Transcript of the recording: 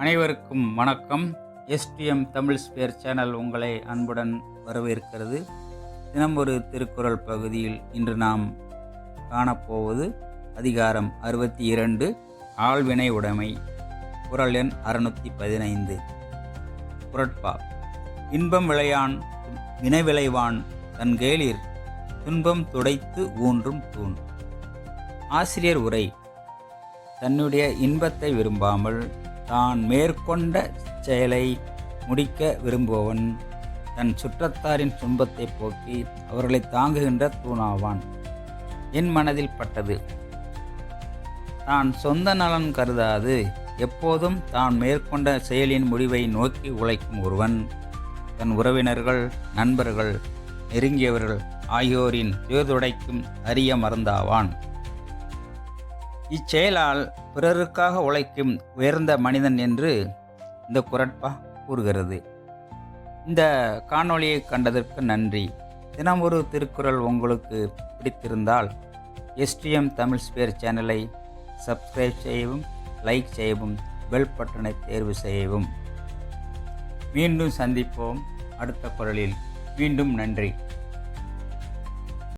அனைவருக்கும் வணக்கம். STM Tamil spare channel உங்களை அன்புடன் வரவேற்கிறது. தினம் ஒரு திருக்குறள் பகுதியில் இன்று நாம் காணப்போவது அதிகாரம் அறுபத்தி இரண்டு ஆழ்வினை உடைமை குறள் எண் அறுநூற்றி பதினைந்து. குரட்பா இன்பம் விளையான் வினை விளைவான் தன் கேளிர் துன்பம் துடைத்து ஊன்றும் தூண். ஆசிரியர் உரை. தன்னுடைய இன்பத்தை விரும்பாமல் தான் மேற்கொண்ட செயலை முடிக்க விரும்புபவன். தன் சுற்றத்தாரின் துன்பத்தை போக்கி அவர்களை தாங்குகின்ற தூணாவான். என் மனதில் பட்டது. தான் சொந்த நலன் கருதாது. எப்போதும் தான் மேற்கொண்ட செயலின் முடிவை நோக்கி உழைக்கும் ஒருவன். தன் உறவினர்கள் நண்பர்கள் நெருங்கியவர்கள் ஆகியோரின் துயர்துடைக்கும் அரிய மருந்தாவான். இச்செயலால் பிறருக்காக உழைக்கும் உயர்ந்த மனிதன் என்று இந்த குரட்பா கூறுகிறது. இந்த காணொளியை கண்டதற்கு நன்றி. தினம் ஒரு திருக்குறள் உங்களுக்கு பிடித்திருந்தால் எஸ்டிஎம் தமிழ் ஸ்பேர் சேனலை சப்ஸ்கிரைப் செய்யவும் லைக் செய்யவும் பெல் பட்டனை தேர்வு செய்யவும். மீண்டும் சந்திப்போம். அடுத்த குரலில். மீண்டும் நன்றி.